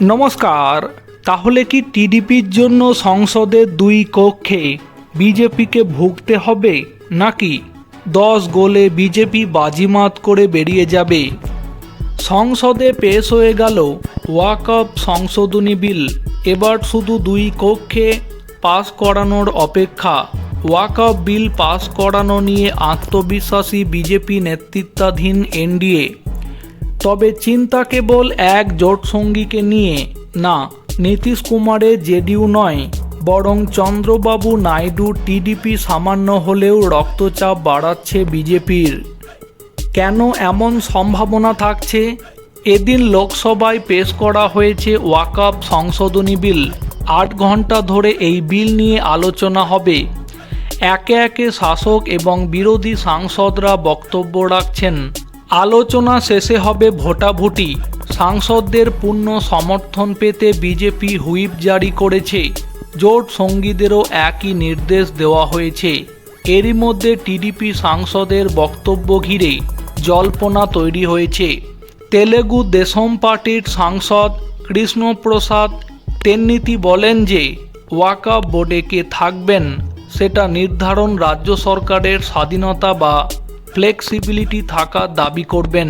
নমস্কার, তাহলে কি টিডিপির জন্য সংসদের দুই কক্ষে বিজেপিকে ভুগতে হবে নাকি দশ গোলে বিজেপি বাজিমাত করে বেরিয়ে যাবে? সংসদে পেশ হয়ে গেল ওয়াকআপ সংশোধনী বিল। এবার শুধু দুই কক্ষে পাস করানোর অপেক্ষা। ওয়াকআপ বিল পাস করানো নিয়ে আত্মবিশ্বাসী বিজেপি নেতৃত্বাধীন এনডিএ তবে চিন্তা কেবল এক জোট সঙ্গীকে নিয়ে, না, নীতিশ কুমারের জেডিউ নয়, বরং চন্দ্রবাবু নাইডু টিডিপি সামান্য হলেও রক্তচাপ বাড়াচ্ছে বিজেপির। কেন এমন সম্ভাবনা থাকছে? এদিন লোকসভায় পেশ করা হয়েছে ওয়াকআপ সংশোধনী বিল। আট ঘণ্টা ধরে এই বিল নিয়ে আলোচনা হবে। একে একে শাসক এবং বিরোধী সাংসদরা বক্তব্য রাখছেন। আলোচনা শেষে হবে ভোটাভুটি। সাংসদদের পূর্ণ সমর্থন পেতে বিজেপি হুইপ জারি করেছে। জোট সঙ্গীদেরও একই নির্দেশ দেওয়া হয়েছে। এরই মধ্যে টিডিপি সাংসদের বক্তব্য ঘিরে জল্পনা তৈরি হয়েছে। তেলেগু দেশম পার্টির সাংসদ কৃষ্ণপ্রসাদ তেন্নিতি বলেন যে, ওয়াকা বোর্ডে কে থাকবেন, সেটা নির্ধারণ রাজ্য সরকারের স্বাধীনতা বা ফ্লেক্সিবিলিটি থাকা দাবি করবেন।